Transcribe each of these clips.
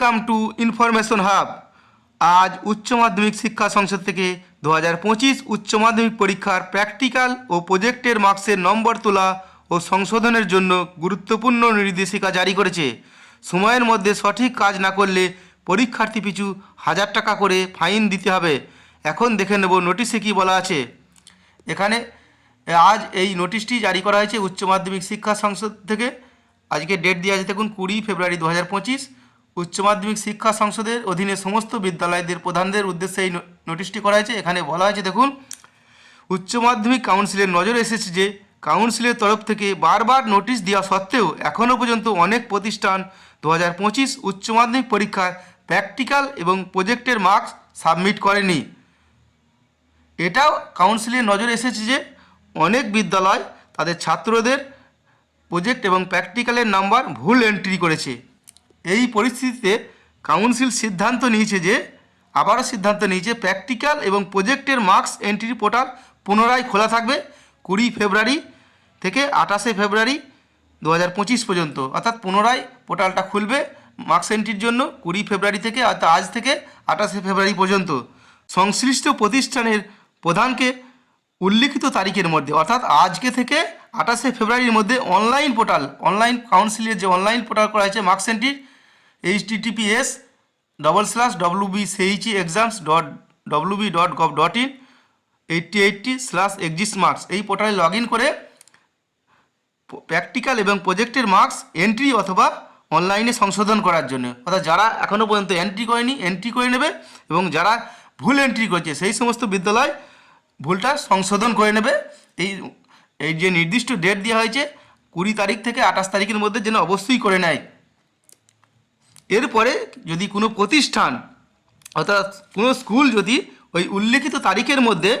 Welcome to information hub আজ উচ্চ মাধ্যমিক শিক্ষা সংসদ থেকে দু হাজার পঁচিশ উচ্চ মাধ্যমিক পরীক্ষার প্র্যাকটিক্যাল ও প্রজেক্টের মার্কসের নম্বর তোলা ও সংশোধনের জন্য গুরুত্বপূর্ণ নির্দেশিকা জারি করেছে। সময়ের মধ্যে সঠিক কাজ না করলে পরীক্ষার্থী পিছু হাজার টাকা করে ফাইন দিতে হবে। এখন দেখে নেব নোটিশে কী বলা আছে। এখানে, আজ এই নোটিশটি জারি করা হয়েছে উচ্চ মাধ্যমিক শিক্ষা সংসদ থেকে। আজকে ডেট দেওয়া আছে দেখুন কুড়ি ফেব্রুয়ারি দু হাজার পঁচিশ। উচ্চ মাধ্যমিক শিক্ষা সংসদের অধীনে সমস্ত বিদ্যালয়দের প্রধানদের উদ্দেশ্যে এই নোটিশটি করা হয়েছে। এখানে বলা হয়েছে, দেখুন, উচ্চ মাধ্যমিক কাউন্সিলের নজর এসেছে যে, কাউন্সিলের তরফ থেকে বারবার নোটিশ দেওয়া সত্ত্বেও এখনও পর্যন্ত অনেক প্রতিষ্ঠান দু হাজার পঁচিশ উচ্চ মাধ্যমিক পরীক্ষায় প্র্যাকটিক্যাল এবং প্রজেক্টের মার্কস সাবমিট করেনি। এটাও কাউন্সিলের নজরে এসেছে যে, অনেক বিদ্যালয় তাদের ছাত্রদের প্রজেক্ট এবং প্র্যাকটিক্যালের নাম্বার ভুল এন্ট্রি করেছে। এই পরিস্থিতিতে কাউন্সিল সিদ্ধান্ত নিয়েছে যে, আবারও সিদ্ধান্ত নিয়েছে, প্র্যাকটিক্যাল এবং প্রজেক্টের মার্কস এন্ট্রি পোর্টাল পুনরায় খোলা থাকবে কুড়ি ফেব্রুয়ারি থেকে আঠাশে ফেব্রুয়ারি দু হাজার পঁচিশ পর্যন্ত। অর্থাৎ পুনরায় পোর্টালটা খুলবে মার্কস এন্ট্রির জন্য কুড়ি ফেব্রুয়ারি থেকে, অর্থাৎ আজ থেকে আঠাশে ফেব্রুয়ারি পর্যন্ত। সংশ্লিষ্ট প্রতিষ্ঠানের প্রধানকে উল্লিখিত তারিখের মধ্যে, অর্থাৎ আজকে থেকে আঠাশে ফেব্রুয়ারির মধ্যে অনলাইন পোর্টাল, অনলাইন কাউন্সিলের যে অনলাইন পোর্টাল করা হয়েছে marks এন্ট্রির H TTPS double slash W CHE exams dot W dot gov dot in eighty eighty slash axis marks এই পোর্টালে লগ ইন করে প্র্যাকটিক্যাল এবং প্রজেক্টের মার্কস এন্ট্রি অথবা অনলাইনে সংশোধন করার জন্য। অর্থাৎ যারা এখনও পর্যন্ত এন্ট্রি করেনি এন্ট্রি করে নেবে এবং যারা ভুল এন্ট্রি করেছে, সেই সমস্ত বিদ্যালয় ভুলটা সংশোধন করে নেবে। এই এই যে নির্দিষ্ট ডেট দেওয়া হয়েছে, কুড়ি তারিখ থেকে আঠাশ তারিখের মধ্যে যেন অবশ্যই করে নেয়। এরপরে যদি কোনো প্রতিষ্ঠান অর্থাৎ কোনো স্কুল যদি ওই উল্লেখিত তারিখের মধ্যে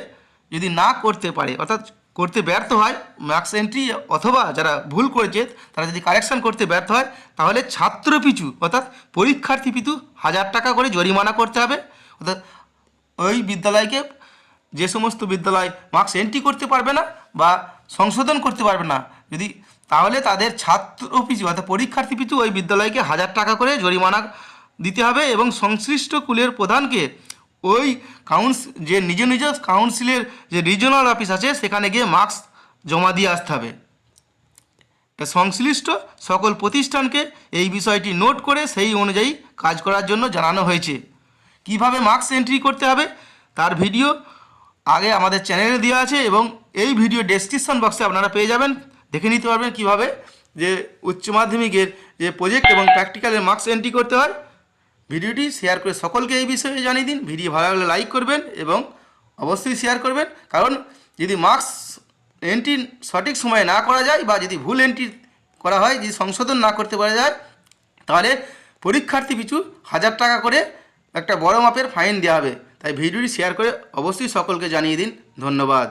যদি না করতে পারে, অর্থাৎ করতে ব্যর্থ হয় মার্কস এন্ট্রি অথবা যারা ভুল করেছে, তারা যদি কারেকশন করতে ব্যর্থ হয়, তাহলে ছাত্র পিছু, অর্থাৎ পরীক্ষার্থী পিছু হাজার টাকা করে জরিমানা করতে হবে। অর্থাৎ ওই বিদ্যালয়কে যে সমস্ত বিদ্যালয় মার্কস এন্ট্রি করতে পারবে না বা সংশোধন করতে পারবে না, যদি তাহলে তাদের ছাত্র পিছু অর্থাৎ পরীক্ষার্থী পিছু ওই বিদ্যালয়কে হাজার টাকা করে জরিমানা দিতে হবে এবং সংশ্লিষ্ট কুলের প্রধানকে ওই কাউন্স, যে নিজ নিজ কাউন্সিলের যে রিজনাল অফিস আছে, সেখানে গিয়ে মার্কস জমা দিয়ে আসতে হবে। সংশ্লিষ্ট সকল প্রতিষ্ঠানকে এই বিষয়টি নোট করে সেই অনুযায়ী কাজ করার জন্য জানানো হয়েছে। কীভাবে মার্কস এন্ট্রি করতে হবে, তার ভিডিও আগে আমাদের চ্যানেলে দেওয়া আছে এবং এই ভিডিও ডেসক্রিপশন বক্সে আপনারা পেয়ে যাবেন। দেখে নিতে পারবেন কীভাবে যে উচ্চ মাধ্যমিকের যে প্রজেক্ট এবং প্র্যাকটিক্যালের মার্কস এন্ট্রি করতে হয়। ভিডিওটি শেয়ার করে সকলকে এই বিষয়ে জানিয়ে দিন। ভিডিও ভালো লাগলে লাইক করবেন এবং অবশ্যই শেয়ার করবেন। কারণ যদি মার্কস এন্ট্রি সঠিক সময়ে না করা যায় বা যদি ভুল এন্ট্রি করা হয়, যদি সংশোধন না করতে পারা যায়, তাহলে পরীক্ষার্থী পিছু হাজার টাকা করে একটা বড় মাপের ফাইন দেওয়া হবে। তাই ভিডিওটি শেয়ার করে অবশ্যই সকলকে জানিয়ে দিন। ধন্যবাদ।